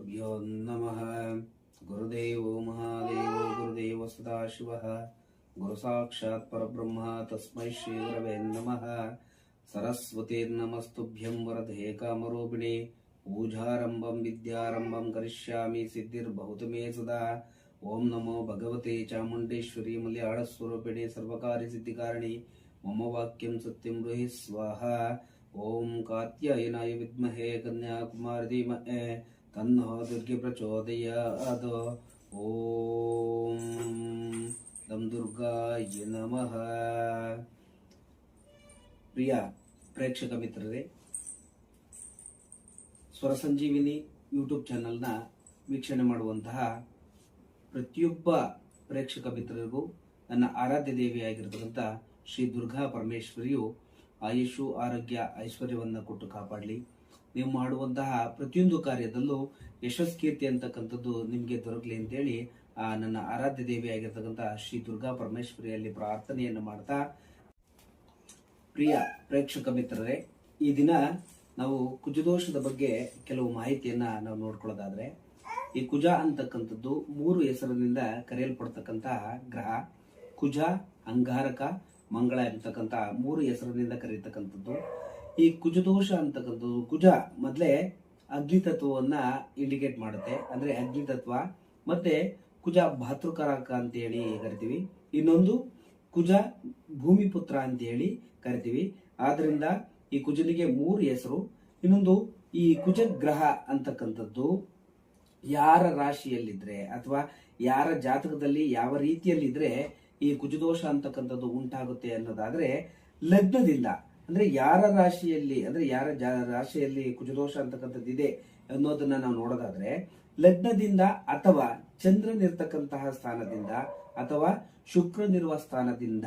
श्रीगुरुभ्यो नमः। गुरुदेवो महादेवो गुरुदेव सदाशिवः। गुरुसाक्षात् तस्मै श्रीगुरवे नमः। सरस्वतीर्नमस्तुभ्यं वरदे कामरूपिणे। पूजारम्भं, विद्यारम्भं करिष्यामि सिद्धिर्भवतु मे सदा। ॐ नमो भगवते चामुण्डेश्वरी मलयाळस्वरूपिणे सर्वकार्यसिद्धिकारिणि। मम वाक्यं सत्यं ब्रूहि स्वाहा। ॐ कात्यायनाय विद्महे कन्याकुमारी धीमहि। ತನ್ನೋ ದುರ್ಗೆ ಪ್ರಚೋದಯಾದು. ಓಂ ದಂ ದುರ್ಗಾಯ ನಮಃ. ಪ್ರಿಯ ಪ್ರೇಕ್ಷಕ ಮಿತ್ರರೇ, ಸ್ವರ ಸಂಜೀವಿನಿ ಯೂಟ್ಯೂಬ್ ಚಾನಲ್ನ ವೀಕ್ಷಣೆ ಮಾಡುವಂತಹ ಪ್ರತಿಯೊಬ್ಬ ಪ್ರೇಕ್ಷಕ ಮಿತ್ರರಿಗೂ ನನ್ನ ಆರಾಧ್ಯ ದೇವಿಯಾಗಿರ್ತಕ್ಕಂಥ ಶ್ರೀ ದುರ್ಗಾ ಪರಮೇಶ್ವರಿಯು ಆಯುಷು, ಆರೋಗ್ಯ, ಐಶ್ವರ್ಯವನ್ನು ಕೊಟ್ಟು ಕಾಪಾಡಲಿ. ನೀವು ಮಾಡುವಂತಹ ಪ್ರತಿಯೊಂದು ಕಾರ್ಯದಲ್ಲೂ ಯಶಸ್ಕೀರ್ತಿ ಅಂತಕ್ಕಂಥದ್ದು ನಿಮಗೆ ದೊರಕಲಿ ಅಂತೇಳಿ, ಆ, ನನ್ನ ಆರಾಧ್ಯ ದೇವಿಯಾಗಿರ್ತಕ್ಕಂಥ ಶ್ರೀ ದುರ್ಗಾ ಪರಮೇಶ್ವರಿಯಲ್ಲಿ ಪ್ರಾರ್ಥನೆಯನ್ನು ಮಾಡ್ತಾ ಪ್ರಿಯ ಪ್ರೇಕ್ಷಕ ಮಿತ್ರರೇ, ಈ ದಿನ ನಾವು ಕುಜದೋಷದ ಬಗ್ಗೆ ಕೆಲವು ಮಾಹಿತಿಯನ್ನ ನಾವು ನೋಡ್ಕೊಳ್ಳೋದಾದ್ರೆ, ಈ ಕುಜ ಅಂತಕ್ಕಂಥದ್ದು ಮೂರು ಹೆಸರಿನಿಂದ ಕರೆಯಲ್ಪಡ್ತಕ್ಕಂತಹ ಗ್ರಹ, ಕುಜ, ಅಂಗಾರಕ, ಮಂಗಳ ಎಂಬತಕ್ಕಂತಹ ಮೂರು ಹೆಸರಿನಿಂದ ಕರೆಯತಕ್ಕಂಥದ್ದು. ಈ ಕುಜದೋಷ ಅಂತಕ್ಕಂಥದ್ದು ಕುಜ ಮೊದಲೇ ಅಗ್ನಿ ತತ್ವವನ್ನ ಇಂಡಿಕೇಟ್ ಮಾಡುತ್ತೆ. ಅಂದ್ರೆ ಅಗ್ನಿತತ್ವ ಮತ್ತೆ ಕುಜ ಭಾತೃಕಾರಕ ಅಂತ ಹೇಳಿ ಕರಿತೀವಿ. ಇನ್ನೊಂದು ಕುಜ ಭೂಮಿಪುತ್ರ ಅಂತ ಹೇಳಿ ಕರಿತೀವಿ. ಆದ್ರಿಂದ ಈ ಕುಜನಿಗೆ ಮೂರು ಹೆಸರು. ಇನ್ನೊಂದು ಈ ಕುಜ ಗ್ರಹ ಅಂತಕ್ಕಂಥದ್ದು ಯಾರ ರಾಶಿಯಲ್ಲಿದ್ರೆ ಅಥವಾ ಯಾರ ಜಾತಕದಲ್ಲಿ ಯಾವ ರೀತಿಯಲ್ಲಿದ್ರೆ ಈ ಕುಜದೋಷ ಅಂತಕ್ಕಂಥದ್ದು ಉಂಟಾಗುತ್ತೆ ಅನ್ನೋದಾದ್ರೆ ಲಗ್ನದಿಂದ. ಅಂದ್ರೆ ಯಾರ ರಾಶಿಯಲ್ಲಿ, ಅಂದ್ರೆ ಯಾರ ಜಾ- ರಾಶಿಯಲ್ಲಿ ಕುಜದೋಷ ಅಂತಕ್ಕಂಥದ್ದು ಇದೆ ಅನ್ನೋದನ್ನ ನಾವು ನೋಡೋದಾದ್ರೆ, ಲಗ್ನದಿಂದ ಅಥವಾ ಚಂದ್ರನಿರ್ತಕ್ಕಂತಹ ಸ್ಥಾನದಿಂದ ಅಥವಾ ಶುಕ್ರನಿರುವ ಸ್ಥಾನದಿಂದ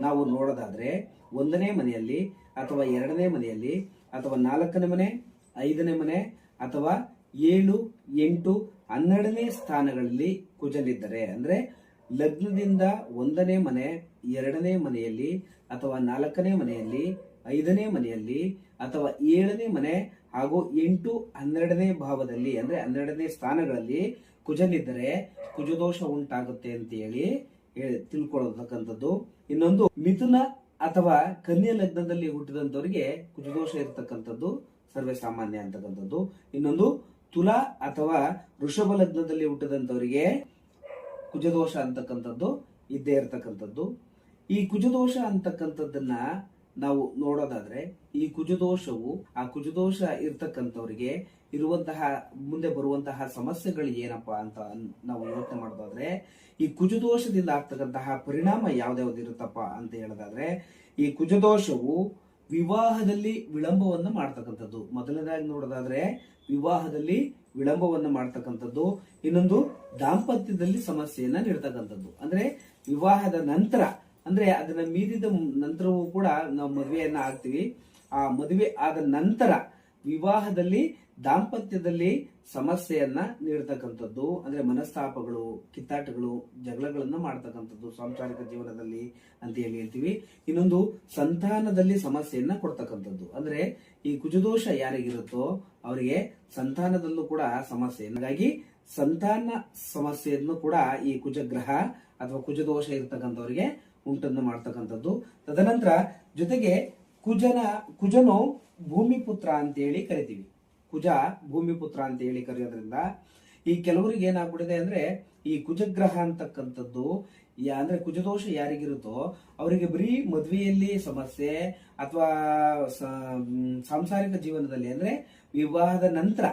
ನಾವು ನೋಡೋದಾದ್ರೆ, ಒಂದನೇ ಮನೆಯಲ್ಲಿ ಅಥವಾ ಎರಡನೇ ಮನೆಯಲ್ಲಿ ಅಥವಾ ನಾಲ್ಕನೇ ಮನೆ, ಐದನೇ ಮನೆ ಅಥವಾ ಏಳು, ಎಂಟು, ಹನ್ನೆರಡನೇ ಸ್ಥಾನಗಳಲ್ಲಿ ಕುಜನಿದ್ದರೆ, ಅಂದ್ರೆ ಲಗ್ನದಿಂದ ಒಂದನೇ ಮನೆ, ಎರಡನೇ ಮನೆಯಲ್ಲಿ ಅಥವಾ ನಾಲ್ಕನೇ ಮನೆಯಲ್ಲಿ ಐದನೇ ಮನೆಯಲ್ಲಿ ಅಥವಾ ಏಳನೇ ಮನೆ ಹಾಗೂ ಎಂಟು ಹನ್ನೆರಡನೇ ಭಾವದಲ್ಲಿ, ಅಂದ್ರೆ ಹನ್ನೆರಡನೇ ಸ್ಥಾನಗಳಲ್ಲಿ ಕುಜನಿದ್ದರೆ ಕುಜದೋಷ ಉಂಟಾಗುತ್ತೆ ಅಂತ ಹೇಳಿ ತಿಳ್ಕೊಳ್ತಕ್ಕಂಥದ್ದು ಇನ್ನೊಂದು, ಮಿಥುನ ಅಥವಾ ಕನ್ಯಾ ಲಗ್ನದಲ್ಲಿ ಹುಟ್ಟಿದಂತವರಿಗೆ ಕುಜದೋಷ ಇರತಕ್ಕಂಥದ್ದು ಸರ್ವೇ ಸಾಮಾನ್ಯ ಅಂತಕ್ಕಂಥದ್ದು. ಇನ್ನೊಂದು, ತುಲಾ ಅಥವಾ ವೃಷಭ ಲಗ್ನದಲ್ಲಿ ಹುಟ್ಟಿದಂತವರಿಗೆ ಕುಜದೋಷ ಅಂತಕ್ಕಂಥದ್ದು ಇದ್ದೇ ಇರತಕ್ಕಂಥದ್ದು. ಈ ಕುಜದೋಷ ಅಂತಕ್ಕಂಥದ್ದನ್ನ ನಾವು ನೋಡೋದಾದ್ರೆ ಈ ಕುಜದೋಷವು, ಆ ಕುಜದೋಷ ಇರ್ತಕ್ಕಂಥವ್ರಿಗೆ ಇರುವಂತಹ, ಮುಂದೆ ಬರುವಂತಹ ಸಮಸ್ಯೆಗಳು ಏನಪ್ಪ ಅಂತ ನಾವು ಯೋಚನೆ ಮಾಡೋದಾದ್ರೆ, ಈ ಕುಜದೋಷದಿಂದ ಆಗ್ತಕ್ಕಂತಹ ಪರಿಣಾಮ ಯಾವ್ದ್ಯಾವ್ದು ಇರುತ್ತಪ್ಪ ಅಂತ ಹೇಳೋದಾದ್ರೆ, ಈ ಕುಜದೋಷವು ವಿವಾಹದಲ್ಲಿ ವಿಳಂಬವನ್ನು ಮಾಡ್ತಕ್ಕಂಥದ್ದು. ಮೊದಲನೇದಾಗಿ ನೋಡೋದಾದ್ರೆ, ವಿವಾಹದಲ್ಲಿ ವಿಳಂಬವನ್ನು ಮಾಡ್ತಕ್ಕಂಥದ್ದು, ಇನ್ನೊಂದು ದಾಂಪತ್ಯದಲ್ಲಿ ಸಮಸ್ಯೆಯನ್ನ ನೀಡ್ತಕ್ಕಂಥದ್ದು. ಅಂದ್ರೆ ವಿವಾಹದ ನಂತರ ಅಂದ್ರೆ ಅದನ್ನ ಮೀರಿದ ನಂತರವೂ ಕೂಡ ನಾವು ಮದುವೆಯನ್ನ ಆಗ್ತೀವಿ. ಆ ಮದುವೆ ಆದ ನಂತರ ವಿವಾಹದಲ್ಲಿ ದಾಂಪತ್ಯದಲ್ಲಿ ಸಮಸ್ಯೆಯನ್ನ ನೀಡ್ತಕ್ಕಂಥದ್ದು, ಅಂದ್ರೆ ಮನಸ್ತಾಪಗಳು, ಕಿತ್ತಾಟಗಳು, ಜಗಳಗಳನ್ನು ಮಾಡ್ತಕ್ಕಂಥದ್ದು ಸಾಂಸಾರಿಕ ಜೀವನದಲ್ಲಿ ಅಂತ ಹೇಳಿ ಹೇಳ್ತೀವಿ. ಇನ್ನೊಂದು ಸಂತಾನದಲ್ಲಿ ಸಮಸ್ಯೆಯನ್ನ ಕೊಡ್ತಕ್ಕಂಥದ್ದು. ಅಂದ್ರೆ ಈ ಕುಜದೋಷ ಯಾರಿಗಿರುತ್ತೋ ಅವರಿಗೆ ಸಂತಾನದಲ್ಲೂ ಕೂಡ ಸಮಸ್ಯೆ. ಹಾಗಾಗಿ ಸಂತಾನ ಸಮಸ್ಯೆಯನ್ನು ಕೂಡ ಈ ಕುಜಗ್ರಹ ಅಥವಾ ಕುಜದೋಷ ಇರತಕ್ಕಂಥವರಿಗೆ ಉಂಟನ್ನು ಮಾಡ್ತಕ್ಕಂಥದ್ದು. ತದನಂತರ ಜೊತೆಗೆ ಕುಜನ, ಕುಜನು ಭೂಮಿಪುತ್ರ ಅಂತ ಹೇಳಿ ಕರಿತೀವಿ. ಕುಜ ಭೂಮಿಪುತ್ರ ಅಂತ ಹೇಳಿ ಕರೆಯೋದ್ರಿಂದ ಈ ಕೆಲವರಿಗೆ ಏನಾಗ್ಬಿಟ್ಟಿದೆ ಅಂದ್ರೆ ಈ ಕುಜಗ್ರಹ ಅಂತಕ್ಕಂಥದ್ದು ಅಂದ್ರೆ ಕುಜದೋಷ ಯಾರಿಗಿರುತ್ತೋ ಅವರಿಗೆ ಬರೀ ಮದುವೆಯಲ್ಲಿ ಸಮಸ್ಯೆ ಅಥವಾ ಸಾಂಸಾರಿಕ ಜೀವನದಲ್ಲಿ ಅಂದ್ರೆ ವಿವಾಹದ ನಂತರ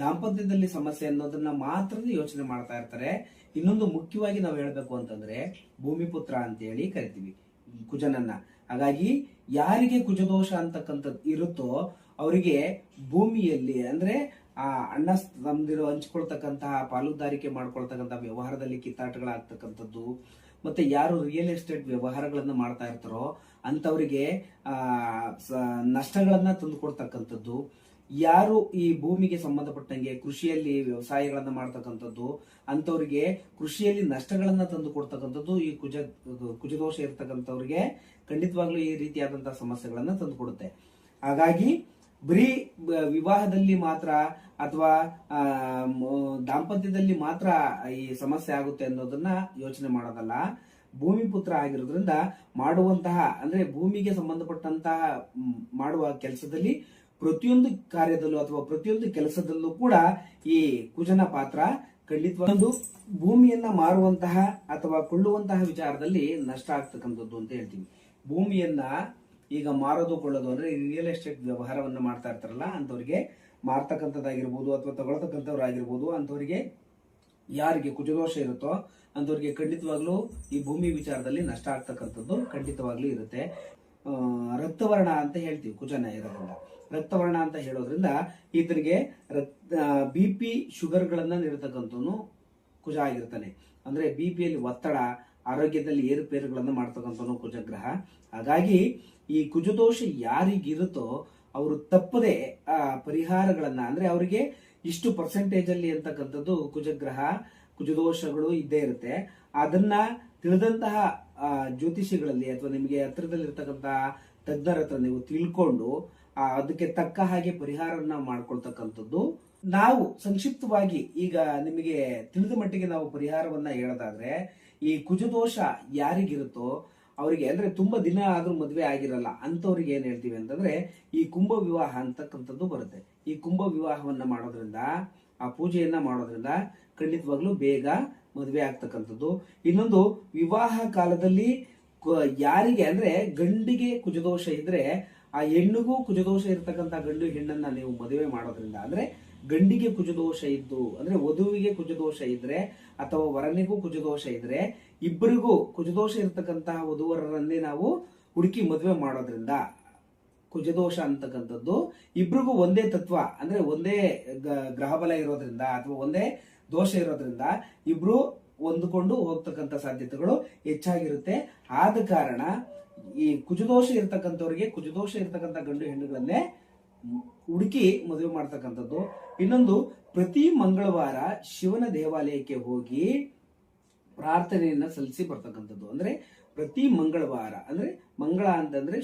ದಾಂಪತ್ಯದಲ್ಲಿ ಸಮಸ್ಯೆ ಅನ್ನೋದನ್ನ ಮಾತ್ರ ಯೋಚನೆ ಮಾಡ್ತಾ ಇರ್ತಾರೆ. ಇನ್ನೊಂದು ಮುಖ್ಯವಾಗಿ ನಾವು ಹೇಳಬೇಕು ಅಂತಂದ್ರೆ ಭೂಮಿಪುತ್ರ ಅಂತ ಹೇಳಿ ಕರಿತೀವಿ ಕುಜನನ್ನ. ಹಾಗಾಗಿ ಯಾರಿಗೆ ಕುಜದೋಷ ಅಂತಕ್ಕಂಥದ್ದು ಇರುತ್ತೋ ಅವರಿಗೆ ಭೂಮಿಯಲ್ಲಿ ಅಂದ್ರೆ ಆ ಅಣ್ಣ ತಮ್ಮದಿರು ಹಂಚ್ಕೊಳ್ತಕ್ಕಂತಹ, ಪಾಲುದಾರಿಕೆ ಮಾಡ್ಕೊಳ್ತಕ್ಕಂತಹ ವ್ಯವಹಾರದಲ್ಲಿ ಕಿತ್ತಾಟಗಳಾಗ್ತಕ್ಕಂಥದ್ದು, ಮತ್ತೆ ಯಾರು ರಿಯಲ್ ಎಸ್ಟೇಟ್ ವ್ಯವಹಾರಗಳನ್ನ ಮಾಡ್ತಾ ಇರ್ತಾರೋ ಅಂತವರಿಗೆ ಆ ನಷ್ಟಗಳನ್ನ ತಂದು ಕೊಡ್ತಕ್ಕಂಥದ್ದು ಯಾರು ಈ ಭೂಮಿಗೆ ಸಂಬಂಧಪಟ್ಟಂಗೆ ಕೃಷಿಯಲ್ಲಿ ವ್ಯವಸಾಯಗಳನ್ನ ಮಾಡ್ತಕ್ಕಂಥದ್ದು ಅಂತವರಿಗೆ ಕೃಷಿಯಲ್ಲಿ ನಷ್ಟಗಳನ್ನ ತಂದು ಕೊಡ್ತಕ್ಕಂಥದ್ದು, ಈ ಕುಜ, ಕುಜದೋಷ ಇರ್ತಕ್ಕಂಥವ್ರಿಗೆ ಖಂಡಿತವಾಗ್ಲೂ ಈ ರೀತಿಯಾದಂತಹ ಸಮಸ್ಯೆಗಳನ್ನ ತಂದು ಕೊಡುತ್ತೆ. ಹಾಗಾಗಿ ಬರೀ ವಿವಾಹದಲ್ಲಿ ಮಾತ್ರ ಅಥವಾ ದಾಂಪತ್ಯದಲ್ಲಿ ಮಾತ್ರ ಈ ಸಮಸ್ಯೆ ಆಗುತ್ತೆ ಅನ್ನೋದನ್ನ ಯೋಚನೆ ಮಾಡೋದಲ್ಲ. ಭೂಮಿ ಪುತ್ರ ಆಗಿರೋದ್ರಿಂದ ಮಾಡುವಂತಹ, ಅಂದ್ರೆ ಭೂಮಿಗೆ ಸಂಬಂಧಪಟ್ಟಂತಹ ಮಾಡುವ ಕೆಲಸದಲ್ಲಿ ಪ್ರತಿಯೊಂದು ಕಾರ್ಯದಲ್ಲೂ ಅಥವಾ ಪ್ರತಿಯೊಂದು ಕೆಲಸದಲ್ಲೂ ಕೂಡ ಈ ಕುಜನ ಪಾತ್ರ ಖಂಡಿತ ಒಂದು ಭೂಮಿಯನ್ನ ಮಾರುವಂತಹ ಅಥವಾ ಕೊಳ್ಳುವಂತಹ ವಿಚಾರದಲ್ಲಿ ನಷ್ಟ ಆಗ್ತಕ್ಕಂಥದ್ದು ಅಂತ ಹೇಳ್ತೀವಿ ಭೂಮಿಯನ್ನ ಈಗ ಮಾರೋದು ಕೊಳ್ಳೋದು ಅಂದ್ರೆ ರಿಯಲ್ ಎಸ್ಟೇಟ್ ವ್ಯವಹಾರವನ್ನ ಮಾಡ್ತಾ ಇರ್ತಾರಲ್ಲ ಅಂತವರಿಗೆ ಮಾರ್ತಕ್ಕಂಥದ್ದಾಗಿರ್ಬೋದು ಅಥವಾ ತಗೊಳ್ತಕ್ಕಂಥವ್ರಾಗಿರ್ಬೋದು ಅಂತವರಿಗೆ ಯಾರಿಗೆ ಕುಜದೋಷ ಇರುತ್ತೋ ಅಂಥವ್ರಿಗೆ ಖಂಡಿತವಾಗ್ಲೂ ಈ ಭೂಮಿ ವಿಚಾರದಲ್ಲಿ ನಷ್ಟ ಆಗ್ತಕ್ಕಂಥದ್ದು ಖಂಡಿತವಾಗ್ಲೂ ಇರುತ್ತೆ. ರಕ್ತವರ್ಣ ಅಂತ ಹೇಳ್ತೀವಿ ಕುಜನ ಇರೋದ್ರಿಂದ. ರಕ್ತವರ್ಣ ಅಂತ ಹೇಳೋದ್ರಿಂದ ಈತನಿಗೆ ಬಿ ಪಿ ಶುಗರ್ಗಳನ್ನ ನೀಡತಕ್ಕಂಥವನು ಕುಜ ಆಗಿರ್ತಾನೆ. ಅಂದ್ರೆ ಬಿ ಪಿಯಲ್ಲಿ ಒತ್ತಡ, ಆರೋಗ್ಯದಲ್ಲಿ ಏರುಪೇರುಗಳನ್ನು ಮಾಡ್ತಕ್ಕಂಥವನು ಕುಜಗ್ರಹ. ಹಾಗಾಗಿ ಈ ಕುಜದೋಷ ಯಾರಿಗಿರುತ್ತೋ ಅವರು ತಪ್ಪದೆ, ಆ, ಪರಿಹಾರಗಳನ್ನ, ಅಂದ್ರೆ ಅವರಿಗೆ ಇಷ್ಟು ಪರ್ಸೆಂಟೇಜ್ ಅಲ್ಲಿ ಅಂತಕ್ಕಂಥದ್ದು ಕುಜಗ್ರಹ, ಕುಜದೋಷಗಳು ಇದ್ದೇ ಇರುತ್ತೆ. ಅದನ್ನ ತಿಳಿದಂತಹ ಜ್ಯೋತಿಷಿಗಳಲ್ಲಿ ಅಥವಾ ನಿಮಗೆ ಹತ್ರದಲ್ಲಿರ್ತಕ್ಕಂಥ ತಜ್ಞರ ಹತ್ರ ನೀವು ತಿಳ್ಕೊಂಡು ಅದಕ್ಕೆ ತಕ್ಕ ಹಾಗೆ ಪರಿಹಾರವನ್ನ ಮಾಡ್ಕೊಳ್ತಕ್ಕಂಥದ್ದು. ನಾವು ಸಂಕ್ಷಿಪ್ತವಾಗಿ ಈಗ ನಿಮಗೆ ತಿಳಿದ ಮಟ್ಟಿಗೆ ನಾವು ಪರಿಹಾರವನ್ನ ಹೇಳೋದಾದ್ರೆ, ಈ ಕುಜದೋಷ ಯಾರಿಗಿರುತ್ತೋ ಅವರಿಗೆ, ಅಂದ್ರೆ ತುಂಬಾ ದಿನ ಆದ್ರೂ ಮದುವೆ ಆಗಿರಲ್ಲ ಅಂತವ್ರಿಗೆ ಏನ್ ಹೇಳ್ತೀವಿ ಅಂತಂದ್ರೆ, ಈ ಕುಂಭ ವಿವಾಹ ಅಂತಕ್ಕಂಥದ್ದು ಬರುತ್ತೆ. ಈ ಕುಂಭ ವಿವಾಹವನ್ನ ಮಾಡೋದ್ರಿಂದ, ಆ ಪೂಜೆಯನ್ನ ಮಾಡೋದ್ರಿಂದ ಖಂಡಿತವಾಗ್ಲೂ ಬೇಗ ಮದುವೆ ಆಗ್ತಕ್ಕಂಥದ್ದು. ಇನ್ನೊಂದು, ವಿವಾಹ ಕಾಲದಲ್ಲಿ ಯಾರಿಗೆ ಅಂದ್ರೆ ಗಂಡಿಗೆ ಕುಜದೋಷ ಇದ್ರೆ ಆ ಹೆಣ್ಣಿಗೂ ಕುಜದೋಷ ಇರತಕ್ಕಂಥ ಗಂಡು ಹೆಣ್ಣನ್ನ ನೀವು ಮದುವೆ ಮಾಡೋದ್ರಿಂದ ಅಂದ್ರೆ ಗಂಡಿಗೆ ಕುಜದೋಷ ಇದ್ದು, ಅಂದ್ರೆ ವಧುವಿಗೆ ಕುಜದೋಷ ಇದ್ರೆ ಅಥವಾ ವರನಿಗೂ ಕುಜದೋಷ ಇದ್ರೆ ಇಬ್ಬರಿಗೂ ಕುಜದೋಷ ಇರತಕ್ಕಂತಹ ವಧುವರರನ್ನೇ ನಾವು ಹುಡುಕಿ ಮದುವೆ ಮಾಡೋದ್ರಿಂದ ಕುಜದೋಷ ಅಂತಕ್ಕಂಥದ್ದು. ಇಬ್ರಿಗೂ ಒಂದೇ ತತ್ವ, ಅಂದ್ರೆ ಒಂದೇ ಗ್ರಹಬಲ ಇರೋದ್ರಿಂದ ಅಥವಾ ಒಂದೇ ದೋಷ ಇರೋದ್ರಿಂದ ಇಬ್ರು ಹೊಂದ್ಕೊಂಡು ಹೋಗ್ತಕ್ಕಂಥ ಸಾಧ್ಯತೆಗಳು ಹೆಚ್ಚಾಗಿರುತ್ತೆ. ಆದ ಕಾರಣ ಈ ಕುಜದೋಷ ಇರ್ತಕ್ಕಂಥವ್ರಿಗೆ ಕುಜದೋಷ ಇರ್ತಕ್ಕಂಥ ಗಂಡು ಹೆಣ್ಣುಗಳನ್ನೇ ಹುಡುಕಿ ಮದುವೆ ಮಾಡ್ತಕ್ಕಂಥದ್ದು. ಇನ್ನೊಂದು, ಪ್ರತಿ ಮಂಗಳವಾರ ಶಿವನ ದೇವಾಲಯಕ್ಕೆ ಹೋಗಿ ಪ್ರಾರ್ಥನೆಯನ್ನ ಸಲ್ಲಿಸಿ ಬರ್ತಕ್ಕಂಥದ್ದು. ಅಂದ್ರೆ ಪ್ರತಿ ಮಂಗಳವಾರ, ಅಂದ್ರೆ ಮಂಗಳ ಅಂತಂದ್ರೆ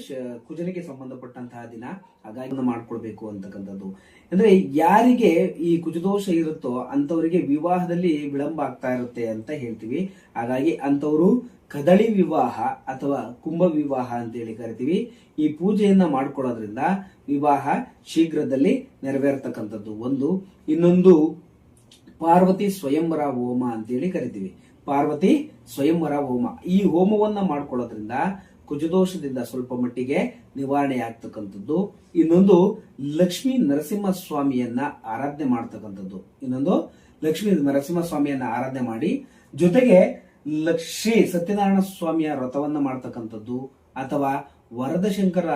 ಕುಜನಿಗೆ ಸಂಬಂಧಪಟ್ಟಂತಹ ದಿನ. ಹಾಗಾಗಿ ಮಾಡ್ಕೊಳ್ಬೇಕು ಅಂತಕ್ಕಂಥದ್ದು. ಅಂದ್ರೆ ಯಾರಿಗೆ ಈ ಕುಜದೋಷ ಇರುತ್ತೋ ಅಂತವರಿಗೆ ವಿವಾಹದಲ್ಲಿ ವಿಳಂಬ ಆಗ್ತಾ ಇರುತ್ತೆ ಅಂತ ಹೇಳ್ತೀವಿ. ಹಾಗಾಗಿ ಅಂತವರು ಕದಳಿ ವಿವಾಹ ಅಥವಾ ಕುಂಭ ವಿವಾಹ ಅಂತ ಹೇಳಿ ಕರಿತೀವಿ. ಈ ಪೂಜೆಯನ್ನ ಮಾಡ್ಕೊಳ್ಳೋದ್ರಿಂದ ವಿವಾಹ ಶೀಘ್ರದಲ್ಲಿ ನೆರವೇರ್ತಕ್ಕಂಥದ್ದು ಒಂದು. ಇನ್ನೊಂದು ಪಾರ್ವತಿ ಸ್ವಯಂವರ ಹೋಮ ಅಂತೇಳಿ ಕರಿತೀವಿ. ಪಾರ್ವತಿ ಸ್ವಯಂವರ ಹೋಮ. ಈ ಹೋಮವನ್ನ ಮಾಡ್ಕೊಳ್ಳೋದ್ರಿಂದ ಕುಜದೋಷದಿಂದ ಸ್ವಲ್ಪ ಮಟ್ಟಿಗೆ ನಿವಾರಣೆ ಆಗ್ತಕ್ಕಂಥದ್ದು. ಇನ್ನೊಂದು ಲಕ್ಷ್ಮೀ ನರಸಿಂಹ ಸ್ವಾಮಿಯನ್ನ ಆರಾಧನೆ ಮಾಡ್ತಕ್ಕಂಥದ್ದು. ಇನ್ನೊಂದು ಲಕ್ಷ್ಮೀ ನರಸಿಂಹ ಸ್ವಾಮಿಯನ್ನ ಆರಾಧನೆ ಮಾಡಿ, ಜೊತೆಗೆ ಲಕ್ಷ್ಮೀ ಸತ್ಯನಾರಾಯಣ ಸ್ವಾಮಿಯ ವ್ರತವನ್ನ ಮಾಡ್ತಕ್ಕಂಥದ್ದು ಅಥವಾ ವರದಶಂಕರ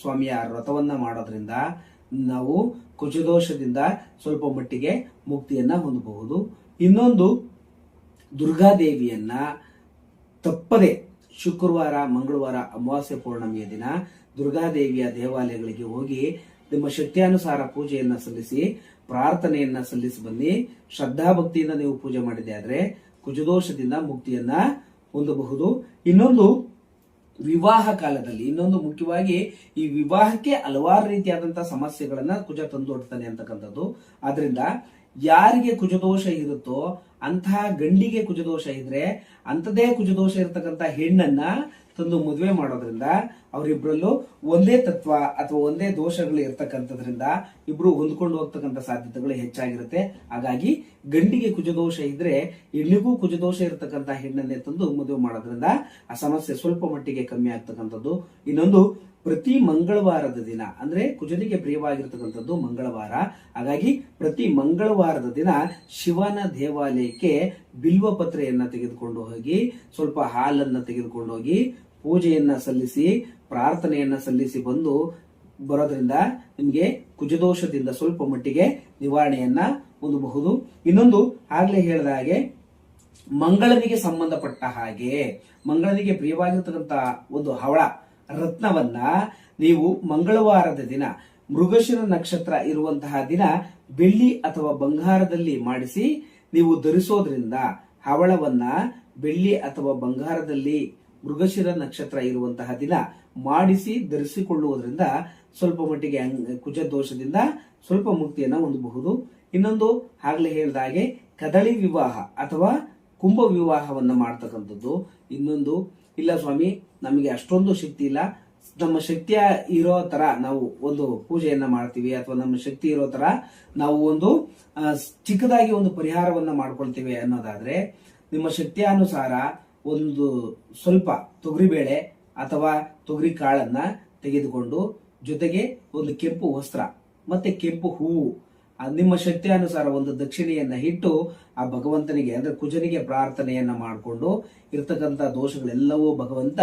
ಸ್ವಾಮಿಯ ವ್ರತವನ್ನ ಮಾಡೋದ್ರಿಂದ ನಾವು ಕುಜದೋಷದಿಂದ ಸ್ವಲ್ಪ ಮಟ್ಟಿಗೆ ಮುಕ್ತಿಯನ್ನ ಹೊಂದಬಹುದು. ಇನ್ನೊಂದು ದುರ್ಗಾದೇವಿಯನ್ನ ತಪ್ಪದೆ ಶುಕ್ರವಾರ, ಮಂಗಳವಾರ, ಅಮಾವಾಸ್ಯೆ ಪೌರ್ಣಮಿಯ ದಿನ ದುರ್ಗಾದೇವಿಯ ದೇವಾಲಯಗಳಿಗೆ ಹೋಗಿ ನಿಮ್ಮ ಶಕ್ತಿಯಾನುಸಾರ ಪೂಜೆಯನ್ನ ಸಲ್ಲಿಸಿ, ಪ್ರಾರ್ಥನೆಯನ್ನ ಸಲ್ಲಿಸಿ ಬನ್ನಿ. ಶ್ರದ್ಧಾಭಕ್ತಿಯಿಂದ ನೀವು ಪೂಜೆ ಮಾಡಿದೆ ಆದ್ರೆ ಕುಜದೋಷದಿಂದ ಮುಕ್ತಿಯನ್ನ ಹೊಂದಬಹುದು. ಇನ್ನೊಂದು ವಿವಾಹ ಕಾಲದಲ್ಲಿ, ಇನ್ನೊಂದು ಮುಖ್ಯವಾಗಿ ಈ ವಿವಾಹಕ್ಕೆ ಹಲವಾರು ರೀತಿಯಾದಂತಹ ಸಮಸ್ಯೆಗಳನ್ನ ಕುಜ ತಂದೊಡ್ತಾನೆ ಅಂತಕ್ಕಂಥದ್ದು. ಆದ್ರಿಂದ ಯಾರಿಗೆ ಕುಜದೋಷ ಇರುತ್ತೋ ಅಂತಹ ಗಂಡಿಗೆ ಕುಜದೋಷ ಇದ್ರೆ ಅಂಥದೇ ಕುಜದೋಷ ಇರತಕ್ಕಂತ ಹೆಣ್ಣನ್ನ ತಂದು ಮದುವೆ ಮಾಡೋದ್ರಿಂದ ಅವರಿಬ್ರಲ್ಲೂ ಒಂದೇ ತತ್ವ ಅಥವಾ ಒಂದೇ ದೋಷಗಳು ಇರ್ತಕ್ಕಂಥದ್ರಿಂದ ಇಬ್ರು ಹೊಂದ್ಕೊಂಡು ಹೋಗ್ತಕ್ಕಂಥ ಸಾಧ್ಯತೆಗಳು ಹೆಚ್ಚಾಗಿರುತ್ತೆ. ಹಾಗಾಗಿ ಗಂಡಿಗೆ ಕುಜದೋಷ ಇದ್ರೆ ಹೆಣ್ಣಿಗೂ ಕುಜದೋಷ ಇರತಕ್ಕಂಥ ಹೆಣ್ಣನ್ನೇ ತಂದು ಮದುವೆ ಮಾಡೋದ್ರಿಂದ ಆ ಸಮಸ್ಯೆ ಸ್ವಲ್ಪ ಮಟ್ಟಿಗೆ ಕಮ್ಮಿ ಆಗ್ತಕ್ಕಂಥದ್ದು. ಇನ್ನೊಂದು ಪ್ರತಿ ಮಂಗಳವಾರದ ದಿನ, ಅಂದ್ರೆ ಕುಜನಿಗೆ ಪ್ರಿಯವಾಗಿರ್ತಕ್ಕಂಥದ್ದು ಮಂಗಳವಾರ. ಹಾಗಾಗಿ ಪ್ರತಿ ಮಂಗಳವಾರದ ದಿನ ಶಿವನ ದೇವಾಲಯಕ್ಕೆ ಬಿಲ್ವ ಪತ್ರೆಯನ್ನ ತೆಗೆದುಕೊಂಡು ಹೋಗಿ, ಸ್ವಲ್ಪ ಹಾಲನ್ನ ತೆಗೆದುಕೊಂಡು ಹೋಗಿ, ಪೂಜೆಯನ್ನ ಸಲ್ಲಿಸಿ, ಪ್ರಾರ್ಥನೆಯನ್ನ ಸಲ್ಲಿಸಿ ಬಂದು ಬರೋದ್ರಿಂದ ನಿಮಗೆ ಕುಜದೋಷದಿಂದ ಸ್ವಲ್ಪ ಮಟ್ಟಿಗೆ ನಿವಾರಣೆಯನ್ನ ಹೊಂದಬಹುದು. ಇನ್ನೊಂದು ಆಗ್ಲೇ ಹೇಳಿದ ಹಾಗೆ, ಮಂಗಳನಿಗೆ ಸಂಬಂಧಪಟ್ಟ ಹಾಗೆ, ಮಂಗಳನಿಗೆ ಪ್ರಿಯವಾಗಿರ್ತಕ್ಕಂಥ ಒಂದು ಹವಳ ರತ್ನವನ್ನ ನೀವು ಮಂಗಳವಾರದ ದಿನ ಮೃಗಶಿರ ನಕ್ಷತ್ರ ಇರುವಂತಹ ದಿನ ಬೆಳ್ಳಿ ಅಥವಾ ಬಂಗಾರದಲ್ಲಿ ಮಾಡಿಸಿ ನೀವು ಧರಿಸೋದ್ರಿಂದ ಹವಳವನ್ನ ಬೆಳ್ಳಿ ಅಥವಾ ಬಂಗಾರದಲ್ಲಿ ಮೃಗಶಿರ ನಕ್ಷತ್ರ ಇರುವಂತಹ ದಿನ ಮಾಡಿಸಿ ಧರಿಸಿಕೊಳ್ಳುವುದರಿಂದ ಸ್ವಲ್ಪ ಮಟ್ಟಿಗೆ ಕುಜ ದೋಷದಿಂದ ಸ್ವಲ್ಪ ಮುಕ್ತಿಯನ್ನ ಹೊಂದಬಹುದು. ಇನ್ನೊಂದು ಆಗ್ಲೇ ಹೇಳಿದ ಹಾಗೆ ಕದಳಿ ವಿವಾಹ ಅಥವಾ ಕುಂಭ ವಿವಾಹವನ್ನ ಮಾಡ್ತಕ್ಕಂಥದ್ದು. ಇನ್ನೊಂದು ಇಲ್ಲ ಸ್ವಾಮಿ, ನಮಗೆ ಅಷ್ಟೊಂದು ಶಕ್ತಿ ಇಲ್ಲ. ನಮ್ಮ ಶಕ್ತಿಯ ಇರೋ ತರ ನಾವು ಒಂದು ಪೂಜೆಯನ್ನ ಮಾಡ್ತೀವಿ ಅಥವಾ ನಮ್ಮ ಶಕ್ತಿ ಇರೋ ತರ ನಾವು ಒಂದು ಚಿಕ್ಕದಾಗಿ ಒಂದು ಪರಿಹಾರವನ್ನ ಮಾಡ್ಕೊಳ್ತೀವಿ ಅನ್ನೋದಾದ್ರೆ, ನಿಮ್ಮ ಶಕ್ತಿಯಾನುಸಾರ ಒಂದು ಸ್ವಲ್ಪ ತೊಗರಿಬೇಳೆ ಅಥವಾ ತೊಗರಿ ಕಾಳನ್ನ ತೆಗೆದುಕೊಂಡು ಜೊತೆಗೆ ಒಂದು ಕೆಂಪು ವಸ್ತ್ರ ಮತ್ತೆ ಕೆಂಪು ಹೂವು ನಿಮ್ಮ ಶಕ್ತಿಯಾನುಸಾರ ಒಂದು ದಕ್ಷಿಣೆಯನ್ನ ಇಟ್ಟು ಆ ಭಗವಂತನಿಗೆ, ಅಂದ್ರೆ ಕುಜನಿಗೆ ಪ್ರಾರ್ಥನೆಯನ್ನ ಮಾಡಿಕೊಂಡು ಇರ್ತಕ್ಕಂತ ದೋಷಗಳೆಲ್ಲವೂ ಭಗವಂತ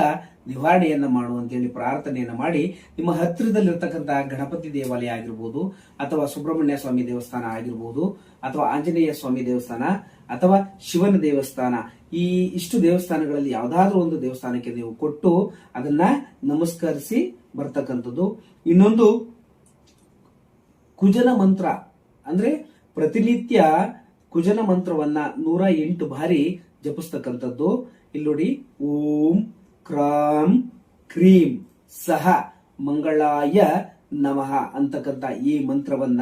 ನಿವಾರಣೆಯನ್ನ ಮಾಡು ಅಂತೇಳಿ ಪ್ರಾರ್ಥನೆಯನ್ನ ಮಾಡಿ, ನಿಮ್ಮ ಹತ್ತಿರದಲ್ಲಿರ್ತಕ್ಕಂತಹ ಗಣಪತಿ ದೇವಾಲಯ ಆಗಿರ್ಬೋದು, ಅಥವಾ ಸುಬ್ರಹ್ಮಣ್ಯ ಸ್ವಾಮಿ ದೇವಸ್ಥಾನ ಆಗಿರ್ಬೋದು, ಅಥವಾ ಆಂಜನೇಯ ಸ್ವಾಮಿ ದೇವಸ್ಥಾನ, ಅಥವಾ ಶಿವನ ದೇವಸ್ಥಾನ, ಈ ಇಷ್ಟು ದೇವಸ್ಥಾನಗಳಲ್ಲಿ ಯಾವ್ದಾದ್ರು ಒಂದು ದೇವಸ್ಥಾನಕ್ಕೆ ನೀವು ಕೊಟ್ಟು ಅದನ್ನ ನಮಸ್ಕರಿಸಿ ಬರ್ತಕ್ಕಂಥದ್ದು. ಇನ್ನೊಂದು ಕುಜನ ಮಂತ್ರ. ಅಂದ್ರೆ ಪ್ರತಿನಿತ್ಯ ಕುಜನ ಮಂತ್ರವನ್ನ ನೂರ ಎಂಟು ಬಾರಿ ಜಪಿಸ್ತಕ್ಕಂಥದ್ದು. ಇಲ್ಲಿ ನೋಡಿ, ಓಂ ಕ್ರಾಂ ಕ್ರೀಂ ಸಹ ಮಂಗಳಾಯ ನಮಃ ಅಂತಕ್ಕಂಥ ಈ ಮಂತ್ರವನ್ನ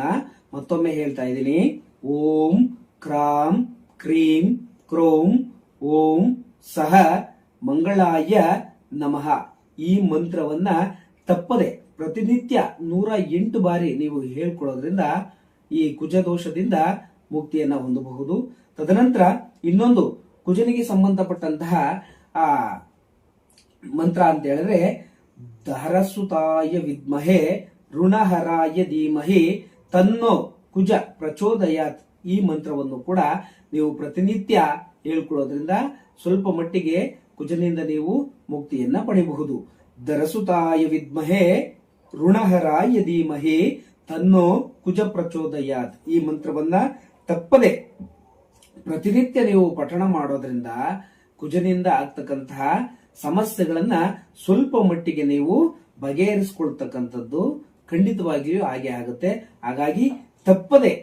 ಮತ್ತೊಮ್ಮೆ ಹೇಳ್ತಾ ಇದ್ದೀನಿ. ಓಂ ಕ್ರಾಂ ಕ್ರೀಂ ಕ್ರೋಂ ಓಂ ಸಹ ಮಂಗಳಾಯ ನಮಃ. ಈ ಮಂತ್ರವನ್ನ ತಪ್ಪದೆ ಪ್ರತಿನಿತ್ಯ ನೂರ ಎಂಟು ಬಾರಿ ನೀವು ಹೇಳ್ಕೊಳ್ಳೋದ್ರಿಂದ ಈ ಕುಜದೋಷದಿಂದ ಮುಕ್ತಿಯನ್ನ ಹೊಂದಬಹುದು. ತದನಂತರ ಇನ್ನೊಂದು ಕುಜನಿಗೆ ಸಂಬಂಧಪಟ್ಟಂತಹ, ಆ, ಮಂತ್ರ ಅಂತ ಹೇಳಿದ್ರೆ ದಹರಸುತಾಯ ವಿದ್ಮಹೆ ಋಣಹರಾಯ ಧೀಮಹಿ ತನ್ನೋ ಕುಜ ಪ್ರಚೋದಯಾತ್ ಈ ಮಂತ್ರವನ್ನು ಕೂಡ ನೀವು ಪ್ರತಿನಿತ್ಯ ಹೇಳ್ಕೊಳ್ಳೋದ್ರಿಂದ ಸ್ವಲ್ಪ ಮಟ್ಟಿಗೆ ಕುಜನಿಂದ ನೀವು ಮುಕ್ತಿಯನ್ನ ಪಡೆಯಬಹುದು. ದರಸುತಾಯ ವಿದ್ಮಹೆ ಋಣಹರಾಯ ಧೀಮಹಿ ತನ್ನೋ ಕುಜ ಪ್ರಚೋದಯಾತ್ ಈ ಮಂತ್ರವನ್ನ ತಪ್ಪದೆ ಪ್ರತಿನಿತ್ಯ ನೀವು ಪಠಣ ಮಾಡೋದ್ರಿಂದ ಕುಜನಿಂದ ಆಗ್ತಕ್ಕಂತಹ ಸಮಸ್ಯೆಗಳನ್ನ ಸ್ವಲ್ಪ ಮಟ್ಟಿಗೆ ನೀವು ಬಗೆಹರಿಸಿಕೊಳ್ತಕ್ಕಂಥದ್ದು ಖಂಡಿತವಾಗಿಯೂ ಹಾಗೆ ಆಗುತ್ತೆ. ಹಾಗಾಗಿ ತಪ್ಪದೆ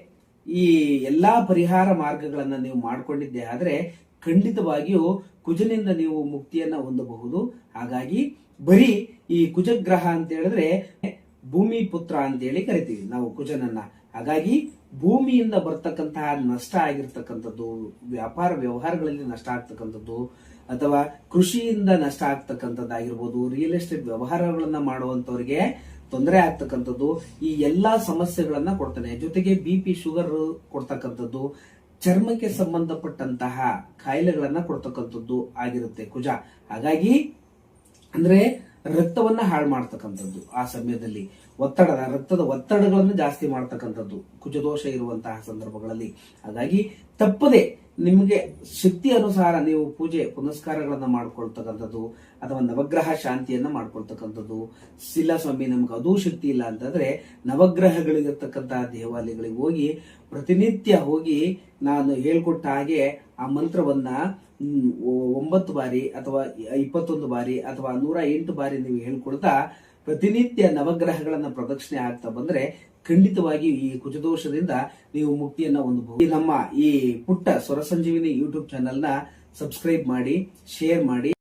ಈ ಎಲ್ಲಾ ಪರಿಹಾರ ಮಾರ್ಗಗಳನ್ನ ನೀವು ಮಾಡಿಕೊಂಡಿದ್ದೆ ಆದ್ರೆ ಖಂಡಿತವಾಗಿಯೂ ಕುಜನಿಂದ ನೀವು ಮುಕ್ತಿಯನ್ನ ಹೊಂದಬಹುದು. ಹಾಗಾಗಿ ಬರೀ ಈ ಕುಜಗ್ರಹ ಅಂತ ಹೇಳಿದ್ರೆ ಭೂಮಿ ಪುತ್ರ ಅಂತ ಹೇಳಿ ಕರಿತೀವಿ. ನಾವು ಕುಜನನ್ನ. ಹಾಗಾಗಿ ಭೂಮಿಯಿಂದ ಬರ್ತಕ್ಕಂತಹ ನಷ್ಟ ಆಗಿರ್ತಕ್ಕಂಥದ್ದು, ವ್ಯಾಪಾರ ವ್ಯವಹಾರಗಳಲ್ಲಿ ನಷ್ಟ ಆಗ್ತಕ್ಕಂಥದ್ದು, ಅಥವಾ ಕೃಷಿಯಿಂದ ನಷ್ಟ ಆಗ್ತಕ್ಕಂಥದ್ದಾಗಿರ್ಬೋದು ರಿಯಲ್ ಎಸ್ಟೇಟ್ ವ್ಯವಹಾರಗಳನ್ನ ಮಾಡುವಂತವ್ರಿಗೆ ತೊಂದರೆ ಆಗ್ತಕ್ಕಂಥದ್ದು, ಈ ಎಲ್ಲಾ ಸಮಸ್ಯೆಗಳನ್ನ ಕೊಡ್ತಾನೆ. ಜೊತೆಗೆ ಬಿ ಪಿ ಶುಗರ್ ಕೊಡ್ತಕ್ಕಂಥದ್ದು, ಚರ್ಮಕ್ಕೆ ಸಂಬಂಧಪಟ್ಟಂತಹ ಕಾಯಿಲೆಗಳನ್ನ ಕೊಡ್ತಕ್ಕಂಥದ್ದು ಆಗಿರುತ್ತೆ ಕುಜ. ಹಾಗಾಗಿ ಅಂದ್ರೆ ರಕ್ತವನ್ನ ಹಾಳು ಮಾಡ್ತಕ್ಕಂಥದ್ದು. ಆ ಸಮಯದಲ್ಲಿ ಒತ್ತಡದ, ರಕ್ತದ ಒತ್ತಡಗಳನ್ನು ಜಾಸ್ತಿ ಮಾಡ್ತಕ್ಕಂಥದ್ದು. ಕುಜದೋಷ ಇರುವಂತಹ ಸಂದರ್ಭಗಳಲ್ಲಿ. ಹಾಗಾಗಿ ತಪ್ಪದೆ ನಿಮಗೆ ಶಕ್ತಿ ಅನುಸಾರ ನೀವು ಪೂಜೆ ಪುನಸ್ಕಾರಗಳನ್ನು ಮಾಡ್ಕೊಳ್ತಕ್ಕಂಥದ್ದು, ಅಥವಾ ನವಗ್ರಹ ಶಾಂತಿಯನ್ನ ಮಾಡ್ಕೊಳ್ತಕ್ಕಂಥದ್ದು ಸ್ವಾಮಿ ನಮ್ಗೆ ಅದೂ ಶಕ್ತಿ ಇಲ್ಲ ಅಂತಂದ್ರೆ ನವಗ್ರಹಗಳಿಗಿರ್ತಕ್ಕಂತಹ ದೇವಾಲಯಗಳಿಗೆ ಹೋಗಿ, ಪ್ರತಿನಿತ್ಯ ಹೋಗಿ ನಾನು ಹೇಳ್ಕೊಟ್ಟ ಹಾಗೆ ಆ ಮಂತ್ರವನ್ನ ಒಂಬತ್ತು ಬಾರಿ ಅಥವಾ ಇಪ್ಪತ್ತೊಂದು ಬಾರಿ ಅಥವಾ ನೂರ ಎಂಟು ಬಾರಿ ನೀವು ಹೇಳ್ಕೊಳ್ತಾ ಪ್ರತಿನಿತ್ಯ ನವಗ್ರಹಗಳನ್ನ ಪ್ರದಕ್ಷಿಣೆ ಆಗ್ತಾ ಬಂದ್ರೆ ಖಂಡಿತವಾಗಿ ಈ ಕುಜದೋಷದಿಂದ ನೀವು ಮುಕ್ತಿಯನ್ನ ಹೊಂದಬಹುದು. ನಮ್ಮ ಈ ಪುಟ್ಟ ಸ್ವರ ಸಂಜೀವಿನಿ ಯೂಟ್ಯೂಬ್ ಚಾನೆಲ್ನ ಸಬ್ಸ್ಕ್ರೈಬ್ ಮಾಡಿ ಶೇರ್ ಮಾಡಿ.